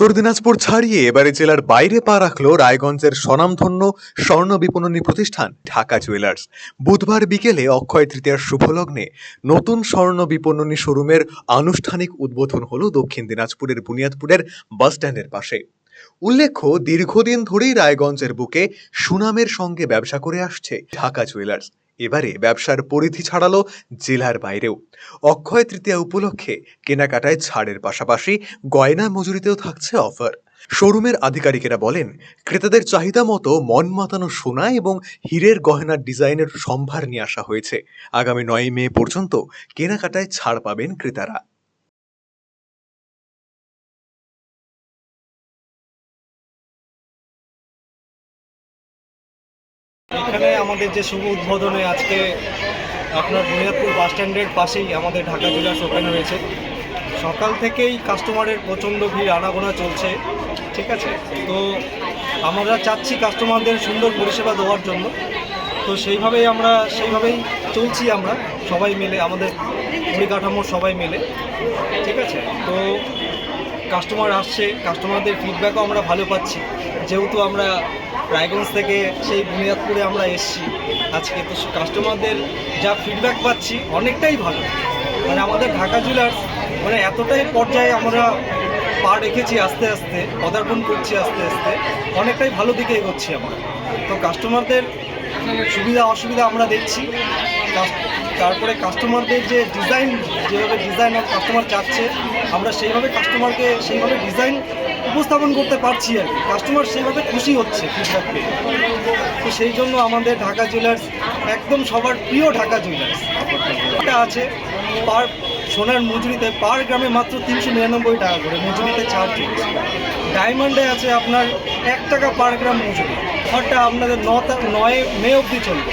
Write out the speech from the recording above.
উত্তর দিনাজপুর ছাড়িয়ে এবারে জেলার বাইরে পা রাখল রায়গঞ্জের স্বনামধন্য স্বর্ণ বিপণনী প্রতিষ্ঠান, ঢাকা জুয়েলার্স। বুধবার বিকেলে অক্ষয় তৃতীয়ার শুভলগ্নে নতুন স্বর্ণ বিপণনী শোরুমের আনুষ্ঠানিক উদ্বোধন হলো দক্ষিণ দিনাজপুরের বুনিয়াদপুরের বাসস্ট্যান্ডের পাশে। উল্লেখ্য, দীর্ঘদিন ধরেই রায়গঞ্জের বুকে সুনামের সঙ্গে ব্যবসা করে আসছে ঢাকা জুয়েলার্স। এবারে ব্যবসার পরিধি ছাড়ালো জেলার বাইরেও। অক্ষয় তৃতীয়া উপলক্ষে কেনাকাটায় ছাড়ের পাশাপাশি গয়না মজুরিতেও থাকছে অফার। শোরুমের আধিকারিকেরা বলেন, ক্রেতাদের চাহিদা মতো মন মাতানো সোনা এবং হীরের গহনার ডিজাইনের সম্ভার নিয়ে আসা হয়েছে। আগামী নয় মে পর্যন্ত কেনাকাটায় ছাড় পাবেন ক্রেতারা। এখানে আমাদের যে শুভ উদ্বোধনে আজকে আপনার বুনিয়াদপুর বাস স্ট্যান্ডের পাশেই আমাদের ঢাকা জুয়েলার্স ওপেন হয়েছে সকাল থেকেই কাস্টমারের প্রচণ্ড ভিড়, আনাগোনা চলছে, ঠিক আছে? তো আমরা চাচ্ছি কাস্টমারদের সুন্দর পরিষেবা দেওয়ার জন্য। তো সেইভাবেই আমরা, সেইভাবেই চলছি আমরা, সবাই মিলে, আমাদের পরিকাঠামোর সবাই মিলে, ঠিক আছে? তো কাস্টমার আসছে কাস্টমারদের ফিডব্যাকও আমরা ভালো পাচ্ছি। যেহেতু আমরা রায়গঞ্জ থেকে সেই বুনিয়াদপুরে আমরা এসেছি আজকে, তো কাস্টমারদের যা ফিডব্যাক পাচ্ছি অনেকটাই ভালো। মানে আমাদের ঢাকা জুয়েলার্স মানে এতটাই পর্যায়ে আমরা পা রেখেছি আস্তে আস্তে, পদার্পণ করছি আস্তে আস্তে, অনেকটাই ভালো দিকে এগোচ্ছি আমরা। তো কাস্টমারদের সুবিধা, অসুবিধা আমরা দেখছি। তারপরে কাস্টমারদের যে ডিজাইন যেভাবে ডিজাইন আর কাস্টমার চাচ্ছে, আমরা সেইভাবে কাস্টমারকে সেইভাবে ডিজাইন উপস্থাপন করতে পারছি আর কাস্টমার সেইভাবে খুশি হচ্ছে ফিডব্যাক পেয়ে। তো সেই জন্য আমাদের ঢাকা জুয়েলার্স একদম সবার প্রিয় ঢাকা জুয়েলার্স আছে, পার সোনার মজুরিতে পার গ্রামে মাত্র তিনশো নিরানব্বই টাকা করে মজুরিতে ছাড় চলছে। ডায়মন্ডে আছে আপনার এক টাকা পার গ্রাম মজুরি। ঘরটা আপনাদের ন নয় মে অবধি চলবে।